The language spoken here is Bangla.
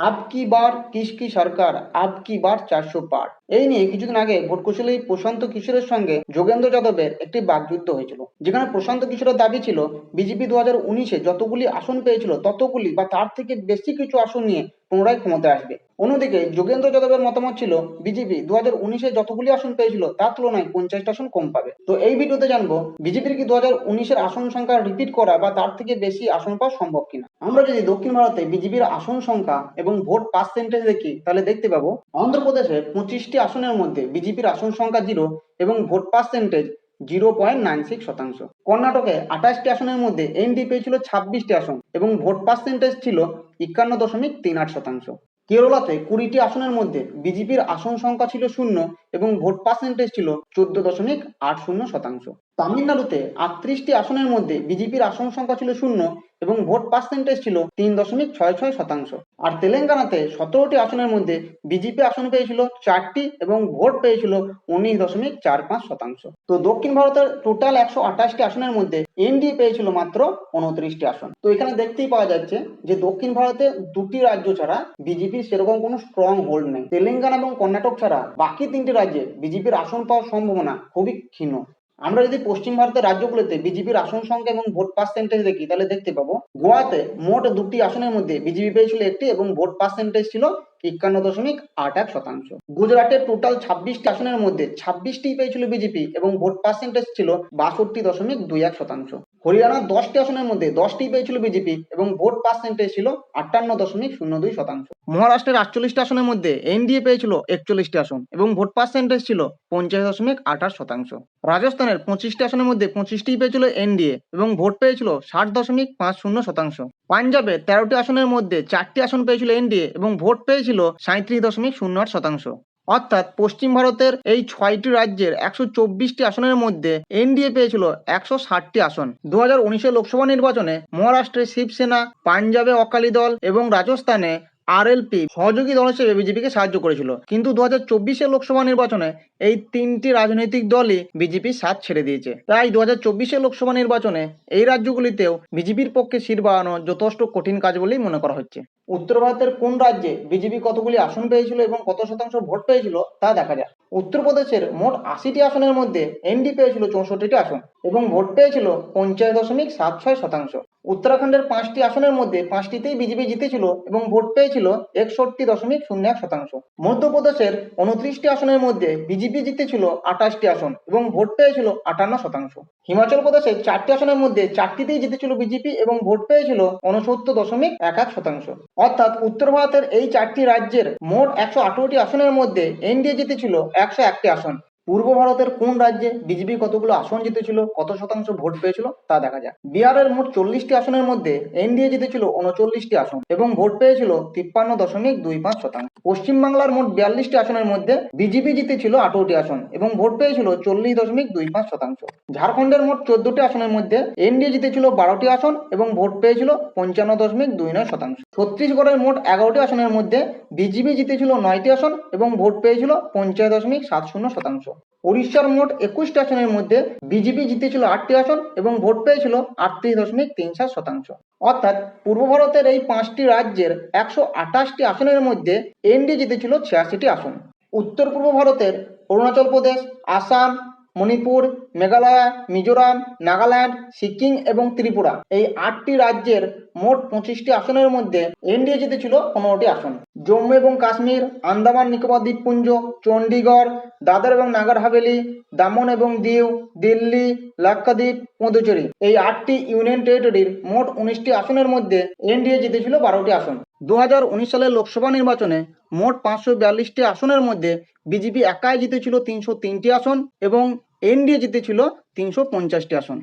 আব কি বার কিসকি সরকার আব কি বার চারশো পার। এই নিয়ে কিছুদিন আগে ভোট কৌশলী প্রশান্ত কিশোরের সঙ্গে যোগেন্দ্র যাদবের একটি বাগযুদ্ধ হয়েছিল, যেখানে প্রশান্ত কিশোরের দাবি ছিল, বিজেপি দু হাজার উনিশে যতগুলি আসন পেয়েছিল ততগুলি বা তার থেকে বেশি কিছু আসন নিয়ে পুনরায় ক্ষমতায় আসবে। অন্যদিকে যোগেন্দ্র যাদবের মতামত ছিল, বিজেপি দু হাজার উনিশে যতগুলি আসন পেয়েছিল, তার তুলনায় পঞ্চাশটা আসন কম পাবে। তো এই ভিডিওতে জানব, বিজেপির কি দু হাজার উনিশের আসন সংখ্যা রিপিট করা বা তার থেকে বেশি আসন পাওয়া সম্ভব কিনা? আমরা যদি দক্ষিণ ভারতে বিজেপির আসন সংখ্যা এবং ভোট পার্সেন্টেজ দেখি, তাহলে দেখতে পাবো, অন্ধ্রপ্রদেশে পঁচিশটি আসনের মধ্যে বিজেপির আসন সংখ্যা জিরো এবং vote percentage zero point nine six শতাংশ। কর্ণাটকে আঠাশটি আসনের মধ্যে এনডি পেয়েছিল ছাব্বিশটি আসন এবং ভোট পার্সেন্টেজ ছিল একান্ন দশমিক তিন আট শতাংশ। কেরলাতে কুড়িটি আসনের মধ্যে বিজেপির আসন সংখ্যা ছিল শূন্য এবং ভোট পার্সেন্টেজ ছিল চোদ্দ দশমিক আট শূন্য শতাংশ। তামিলনাড়ুতে আটত্রিশটি আসনের মধ্যে বিজেপির আসন সংখ্যা ছিল শূন্য এবং ভোট পার্সেন্টেজ ছিল তিন দশমিক ছয় ছয় শতাংশ। আর তেলেঙ্গানাতে সতেরোটি আসনের মধ্যে বিজেপি আসন পেয়েছিল চারটি এবং ভোট পেয়েছিল উনিশ দশমিক চার পাঁচ শতাংশ। তো দক্ষিণ ভারতের টোটাল একশো আঠাশটি আসনের মধ্যে এনডিএ পেয়েছিল মাত্র উনত্রিশটি আসন। তো এখানে দেখতেই পাওয়া যাচ্ছে যে দক্ষিণ ভারতে দুটি রাজ্য ছাড়া বিজেপির সেরকম কোনো স্ট্রং হোল্ড নেই। তেলেঙ্গানা এবং কর্ণাটক ছাড়া বাকি তিনটি রাজ্যে বিজেপির আসন পাওয়ার সম্ভাবনা খুবই ক্ষীণ। আমরা যদি পশ্চিম ভারতের রাজ্যগুলোতে বিজেপির আসন সংখ্যা এবং ভোট পার্সেন্টেজ দেখি, তাহলে দেখতে পাবো গোয়াতে মোট দুটি আসনের মধ্যে বিজেপি পেয়েছিল একটি এবং ভোট পার্সেন্টেজ ছিল একান্ন দশমিক আট এক শতাংশ। গুজরাটে টোটাল ছাব্বিশটি আসনের মধ্যে ছাব্বিশটি পেয়েছিল বিজেপি এবং ভোট পার্সেন্টেজ ছিল বাষট্টি দশমিক দুই এক শতাংশ। হরিয়ানার দশটি আসনের মধ্যে দশটি পেয়েছিল বিজেপি এবং ভোট পার্সেন্টেজ ছিল আটান্ন দশমিক শূন্য দুই শতাংশ। মহারাষ্ট্রের আটচল্লিশটি আসনের মধ্যে এনডিএ পেয়েছিল একচল্লিশটি আসন এবং ভোট পার্সেন্টেজ ছিল পঞ্চাশ দশমিক আঠাশ শতাংশ। রাজস্থানের পঁচিশটি আসনের মধ্যে পঁচিশটি পেয়েছিল এনডিএ এবং ভোট পেয়েছিল ষাট দশমিক পাঁচ শূন্য শতাংশ। পাঞ্জাবে তেরোটি আসনের মধ্যে চারটি আসন পেয়েছিল এনডিএ এবং ভোট পেয়েছিল সাঁত্রিশ দশমিক শূন্য আট শতাংশ। অর্থাৎ পশ্চিম ভারতের এই ছয়টি রাজ্যের একশো চব্বিশটি আসনের মধ্যে এনডিএ পেয়েছিল একশো ষাটটি আসন। দু হাজার লোকসভা নির্বাচনে মহারাষ্ট্রে শিবসেনা, পাঞ্জাবে অকালি দল এবং রাজস্থানে আরএলপি সহযোগী দল হিসেবে বিজেপিকে সাহায্য করেছিল। কিন্তু দু হাজার চব্বিশের লোকসভা নির্বাচনে এই তিনটি রাজনৈতিক দলই বিজেপির সাথ ছেড়ে দিয়েছে। তাই দু হাজার চব্বিশের লোকসভা নির্বাচনে এই রাজ্যগুলিতেও বিজেপির পক্ষে সিট বাড়ানো যথেষ্ট কঠিন কাজ বলেই মনে করা হচ্ছে। উত্তর ভারতের কোন রাজ্যে বিজেপি কতগুলি আসন পেয়েছিল এবং কত শতাংশ ভোট পেয়েছিল তা দেখা যায় উত্তরপ্রদেশের মোট আশিটি আসনের মধ্যে এনডি পেয়েছিল চৌষট্টিটি আসন এবং ভোট পেয়েছিল পঞ্চাশ দশমিক সাত ছয় শতাংশ। উত্তরাখণ্ডের পাঁচটি আসনের মধ্যে পাঁচটিতেই বিজেপি জিতেছিল এবং ভোট পেয়েছিল একষট্টি দশমিক শূন্য এক শতাংশ। মধ্যপ্রদেশের উনত্রিশটি আসনের মধ্যে বিজেপি জিতেছিল আঠাশটি আসন এবং ভোট পেয়েছিল আটান্ন শতাংশ। হিমাচল প্রদেশের চারটি আসনের মধ্যে চারটিতেই জিতেছিল বিজেপি এবং ভোট পেয়েছিল উনসত্তর দশমিক এক এক শতাংশ। অর্থাৎ উত্তর ভারতের এই চারটি রাজ্যের মোট একশো আঠারোটি আসনের মধ্যে এনডিএ জিতেছিল একশো একটি আসন। পূর্ব ভারতের কোন রাজ্যে বিজেপি কতগুলো আসন জিতেছিল, কত শতাংশ ভোট পেয়েছিল তা দেখা যাক। বিহারের মোট চল্লিশটি আসনের মধ্যে এনডিএ জিতেছিল উনচল্লিশটি আসন এবং ভোট পেয়েছিল তিপ্পান্ন দশমিক দুই পাঁচ শতাংশ। পশ্চিমবাংলার মোট বিয়াল্লিশটি আসনের মধ্যে বিজেপি জিতেছিল আঠারোটি আসন এবং ভোট পেয়েছিল চল্লিশ দশমিক দুই পাঁচ শতাংশ। ঝাড়খণ্ডের মোট চোদ্দটি আসনের মধ্যে এনডিএ জিতেছিল বারোটি আসন এবং ভোট পেয়েছিল পঞ্চান্ন দশমিক দুই নয় শতাংশ। ছত্তিশগড়ের মোট এগারোটি আসনের মধ্যে বিজেপি জিতেছিল নয়টি আসন এবং ভোট পেয়েছিল পঞ্চাশ দশমিক সাত শূন্য শতাংশ। উড়িষ্যার মোট একুশটি আসনের মধ্যে বিজেপি জিতেছিল আটটি আসন এবং ভোট পেয়েছিল আটত্রিশ দশমিক তিন সাত শতাংশ। অর্থাৎ পূর্ব ভারতের এই পাঁচটি রাজ্যের একশো আঠাশটি আসনের মধ্যে এনডি জিতেছিল ছিয়াশিটি আসন। উত্তর পূর্ব ভারতের অরুণাচল প্রদেশ, আসাম, মণিপুর মেঘালয়, মিজোরাম, নাগাল্যান্ড, সিকিম এবং ত্রিপুরা। এই আটটি রাজ্যের মোট পঁচিশটি আসনের মধ্যে এনডিএ জিতেছিল পনেরোটি আসন। জম্মু এবং কাশ্মীর, আন্দামান, নিকোবর দ্বীপপুঞ্জ, চণ্ডীগড়, দাদর এবং নাগার হাভেলি, দামন এবং দিউ, দিল্লি, লাক্ষাদ্বীপ, পুদুচেরি। এই আটটি ইউনিয়ন টেরিটরির মোট উনিশটি আসনের মধ্যে এনডিএ জিতেছিল বারোটি আসন। দু হাজার উনিশ সালের লোকসভা নির্বাচনে মোট পাঁচশো বিয়াল্লিশটি আসনের মধ্যে বিজেপি একাই জিতেছিল তিনশো তিনটি আসন এবং এনডিএ জিতেছিল তিনশো পঞ্চাশটি আসন।